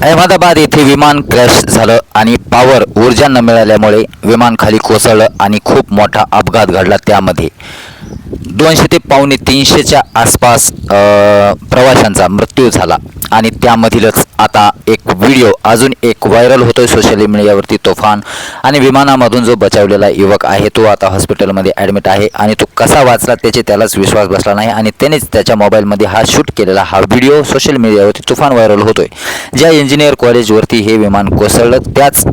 अहमदाबाद येथे विमान क्रॅश झालं आणि पॉवर ऊर्जा न मिळाल्यामुळे विमान खाली कोसळलं आणि खूप मोठा अपघात घडला त्यामध्ये. दोनशे ते पावणे तीनशेच्या आसपास प्रवाशांचा मृत्यू झाला. आणि त्यामधीलच आता एक व्हिडिओ अजून एक व्हायरल होतोय सोशल मीडियावरती तोफान. आणि विमानामधून जो बचावलेला युवक आहे तो आता हॉस्पिटलमध्ये ॲडमिट आहे. आणि तो कसा वाचला त्याचे त्यालाच विश्वास बसला नाही. आणि त्यानेच त्याच्या मोबाईलमध्ये हा शूट केलेला हा व्हिडिओ सोशल मीडियावरती तुफान व्हायरल होतोय. ज्या इंजिनियर कॉलेजवरती हे विमान कोसळलं त्याच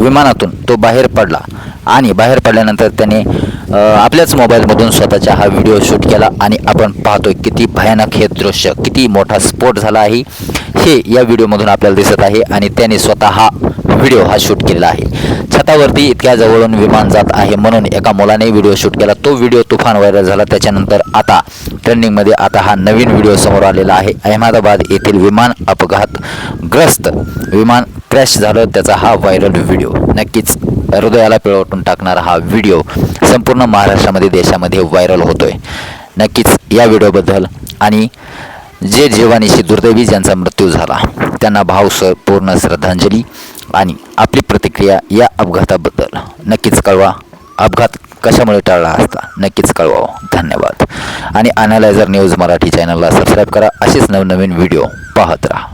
विमानातून तो बाहेर पडला. आणि बाहेर पडल्यानंतर त्याने आपल्याच मोबाईलमधून स्वतःचा हा व्हिडिओ शूट केला आणि आपण पाहतोय किती भयानक हे दृश्य किती मोठा स्फोट झाला आहे हे या व्हिडिओमधून आपल्याला दिसत आहे आणि त्याने स्वतः हा व्हिडिओ हा शूट केलेला आहे. छतावरती इतक्या जवळून विमान जात आहे म्हणून एका मुलाने व्हिडिओ शूट केला. तो व्हिडिओ तुफान व्हायरल झाला. त्याच्यानंतर आता ट्रेंडिंगमध्ये आता हा नवीन व्हिडिओ समोर आलेला आहे. अहमदाबाद येथील विमान अपघातग्रस्त विमान क्रॅश झालं. त्याचा हा व्हायरल व्हिडिओ. नक्कीच हृदयाला पिळवटून टाकणारा हा व्हिडिओ संपूर्ण महाराष्ट्रामध्ये देशामध्ये व्हायरल होतोय. नक्कीच या व्हिडिओबद्दल आणि जे जीवानीशी दुर्दैवी ज्यांचा मृत्यू झाला त्यांना भावस पूर्ण श्रद्धांजली. आणि आपली प्रतिक्रिया या अपघाताबद्दल. नक्कीच कळवा. अपघात कशामुळे टाळला असता? नक्कीच कळवावं. धन्यवाद. आणि अनालायझर न्यूज मराठी चॅनलला सबस्क्राईब करा. असेच नवनवीन व्हिडिओ पाहत राहा.